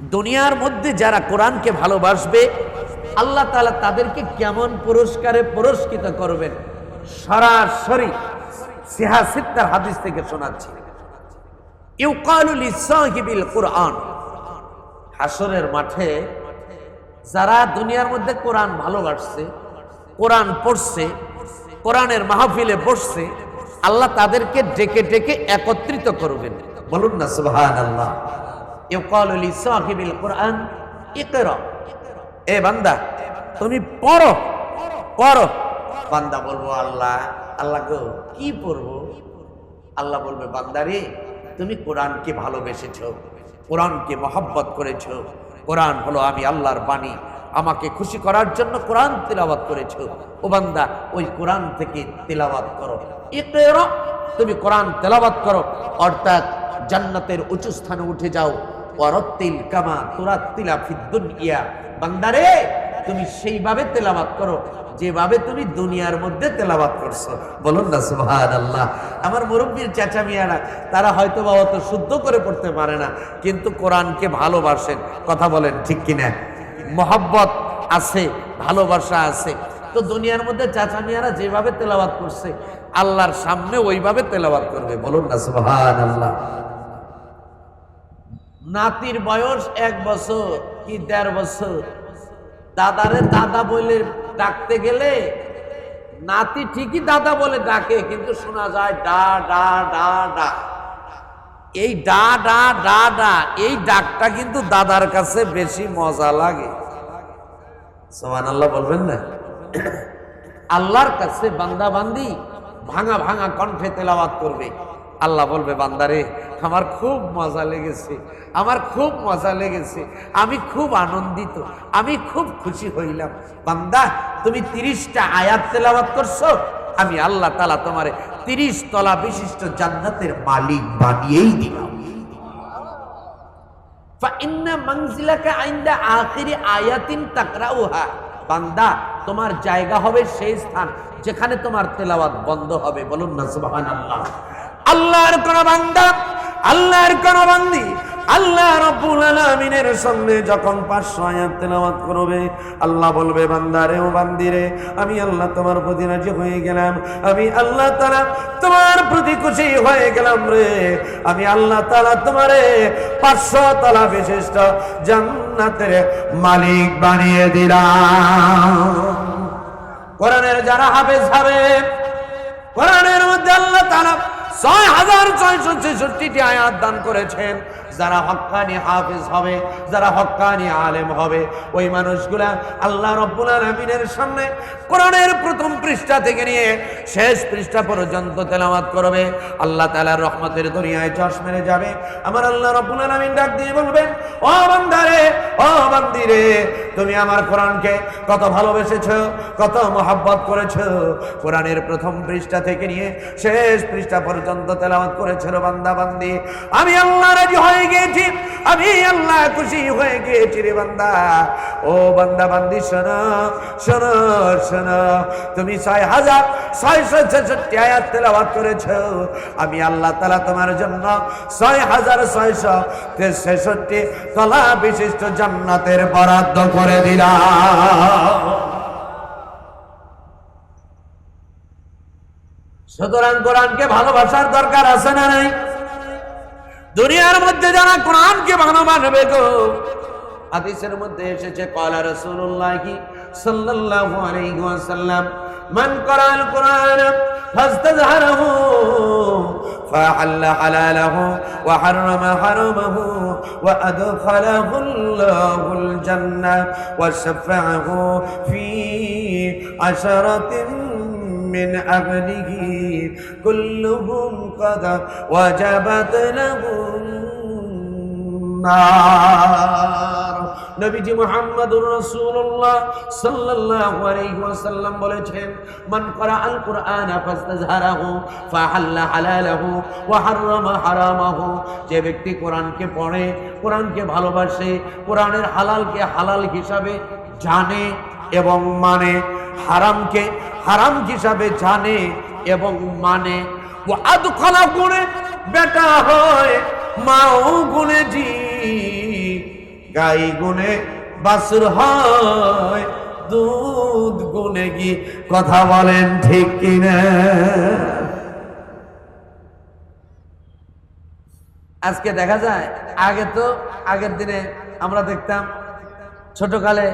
দুনিয়ার মধ্যে যারা কোরআনকে ভালোবাসবে, আল্লাহ তাআলা তাদেরকে কেমন পুরস্কারে পুরস্কৃত করবেন? সরাসরি সিহাসিত্তার হাদিস থেকে শোনাচ্ছি। ইউকালুল ইসাহিবিল কোরআন। হাসরের মাঠে যারা দুনিয়ার মধ্যে কোরআন ভালোবাসছে, কোরআন পড়ছে, কোরআনের মাহফিলে বসছে, আল্লাহ তাদেরকে ডেকে ডেকে একত্রিত করবেন। বলুন না সুবহান আল্লাহ ইউকালুল ইসাহিবিল কোরআন ইকরা। এ বান্দা, তুমি পড়ো পড়ো। বান্দা বলব, আল্লাহ আল্লাহ গো, কি পড়ব? আল্লাহ বলবে, বান্দারে, তুমি কোরআনকে ভালোবেসেছ, কোরআনকে মহব্বত করেছ। কোরআন হলো আমি আল্লাহর বাণী। আমাকে খুশি করার জন্য কোরআন তেলাওয়াত করেছ। ও বান্দা, ওই কোরআন থেকে তেলাওয়াত করো। তুমি কোরআন তেলাওয়াত করো। অর্থাৎ জান্নাতের উঁচু স্থানে উঠে যাও। ওয়ারাত্তিল কামা তুরাত্তিলা ফিদ্দুনিয়া। বান্দারে, তুমি সেইভাবে তেলাওয়াত করো, যেভাবে তুমি দুনিয়ার মধ্যে তেলাওয়াত করছ। বলুন না, সুবহানাল্লাহ। আমার মুরব্বীর চাচা মিয়ারা, তারা হয়তো বা অত শুদ্ধ করে পড়তে পারে না, কিন্তু কোরআনকে ভালোবাসেন। কথা বলেন ঠিক কিনা? মহব্বত আছে, ভালোবাসা আছে। তো দুনিয়ার মধ্যে চাচা মিয়ারা যেভাবে তেলাওয়াত করছে, আল্লাহর সামনে ওইভাবে তেলাওয়াত করবে। বলুন না, সুবহানাল্লাহ। নাতির বয়স এক বছর কি দেড় বছর? দাদারে দাদা বলে ডাকতে গেলে নাতি ঠিকই দাদা বলে ডাকে, কিন্তু শোনা যায় ডা ডা ডা ডা। এই ডা ডা ডা ডা, এই ডাকটা কিন্তু দাদার কাছে বেশি মজা লাগে। সোমান আল্লাহ বলবেন না? আল্লাহর কাছে বান্দা বান্দি ভাঙা ভাঙা কণ্ঠে তেলাওয়াত করবে। আল্লাহ বলবে, বান্দারে, আমার খুব মজা লেগেছে, আমার খুব মজা লেগেছে, আমি খুব আনন্দিত, আমি খুব খুশি হইলাম। বান্দা, তুমি তিরিশটা আয়াত তেলাওয়াত করছ, আমি আল্লাহ তালা তোমারে তিরিশ তলা বিশিষ্ট জান্নাতের মালিক বানিয়েই দিলাম। বান্দা, তোমার জায়গা হবে সেই স্থান যেখানে তোমার তেলাওয়াত বন্ধ হবে, বলুন না সুবহানাল্লাহ। আল্লাহর কোন বান্দা, আল্লাহর কোন বান্দি, আল্লাহ রব্বুল আলামিনের সামনে যখন পাঁচশো আয়াত তেলাওয়াত করবে, আল্লাহ বলবে বান্দারে ও বান্দিরে আমি আল্লাহ তোমার প্রতি রাজি হয়ে গেলাম, আমি আল্লাহ তাআলা তোমার প্রতি খুশি হয়ে গেলাম রে, আমি আল্লাহ তাআলা তোমারে পাঁচশো তলা বিশিষ্ট জান্নাতের মালিক বানিয়ে দিলাম। কোরআনের যারা হাফেজ হবে, কোরআনের মধ্যে আল্লাহ তাআলা ছয় হাজার ছয়শো ছেষট্টিটি আয়াত দান করেছেন। যারা হক্কানি হাফিজ হবে, যারা হক্কানি আলেম হবে, ওই মানুষগুলা আল্লাহ রব্বুল আলমিনের সামনে কোরআনের প্রথম পৃষ্ঠা থেকে নিয়ে শেষ পৃষ্ঠা পর্যন্ত তেলাওয়াত করবে। আল্লাহ তাআলার রহমতের দুনিয়ায় চশ মেরে যাবে। আমার আল্লাহ রব্বুল আলমিন ডাক দিয়ে বলবেন, ও বান্দারে, ও বান্দিরে, তুমি আমার কোরআনকে কত ভালোবেসেছ, কত মহাব্বত করেছ? কোরআনের প্রথম পৃষ্ঠা থেকে নিয়ে শেষ পৃষ্ঠা পর্যন্ত তেলাওয়াত করেছিল বান্দা বান্দি আমি আল্লাহ রাজি হয়ে গিয়েছি। আমি আল্লাহ খুশি হয়ে গিয়েছি রে বান্দা। ও বান্দা, বান্দি, শোনো শোনো শোনো। তুমি ছয় হাজার ছয়শো ছেষট্টি আয়াত তেলাওয়াত করেছ। আমি আল্লাহ তালা তোমার জন্য ছয় হাজার ছয়শো ছেষট্টি তলা বিশিষ্ট জান্নাতের বরাদ্দ করে দিলাম। সুতরাং কোরআনকে ভালোবাসার দরকার আছে না নাই? দুনিয়ার মধ্যে যারা কোরআনকে ভালোবাসবে গো হাদিসের মধ্যে এসেছে কলা রাসূলুল্লাহ সাল্লাল্লাহু আলাইহি ওয়াসাল্লাম মান করাল কোরআন فاستظهره فحل حلاله وحرم حرمه وأدخله الله الجنة وشفعه في عشرة من أهله كلهم قد وجبت لهم النار নবীজি মুহাম্মদুর রাসূলুল্লাহ সাল্লাল্লাহু আলাইহি ওয়াসাল্লাম বলেছেন মান করা আল কুরআন ফাস্তাজহারাহু ফাহাল্লা হালালাহু ওয়া হাররামা হারামাহু যে ব্যক্তি কোরআনকে পড়ে কোরআনকে ভালোবাসে কোরআনের হালালকে হালাল হিসাবে জানে এবং মানে হারামকে হারাম হিসাবে জানে এবং মানে। ও আদখলা গুণে বেটা হয়, মাও গুণে জি গাই গুনে বাসুর হয়, দুধ গুনে কি কথা বলেন ঠিক কিনা? আজকে দেখা যায়, আগে তো, আগের দিনে আমরা দেখতাম, ছোটকালে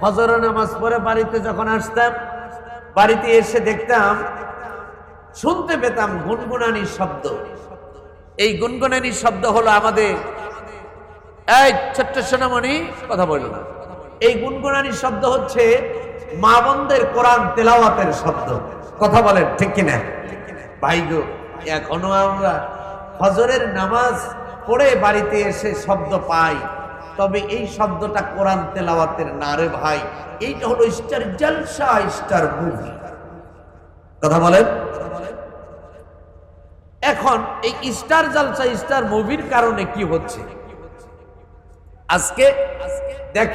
ফজর নামাজ পড়ে বাড়িতে যখন আসতাম বাড়িতে এসে দেখতাম, শুনতে পেতাম গুনগুনানি শব্দ। এই গুনগুনানি শব্দ হলো আমাদের, এই ছোট্ট সোনামণি, কথা বলল না। এই গুনগুনানি শব্দ হচ্ছে মা বোনদের কোরআন তেলাওয়াতের শব্দ। কথা বলেন, ঠিক কিনা? ভাই গো, এখনও আমরা ফজরের নামাজ পড়ে বাড়িতে এসে শব্দ পাই। তবে এই শব্দটা কোরআন তেলাওয়াতের না রে ভাই। এইটা হলো স্টার জলসা, স্টার মুভি। কথা বলেন? এখন এই স্টার জলসা, স্টার মুভির কারণে কি হচ্ছে? আজকে দেখেন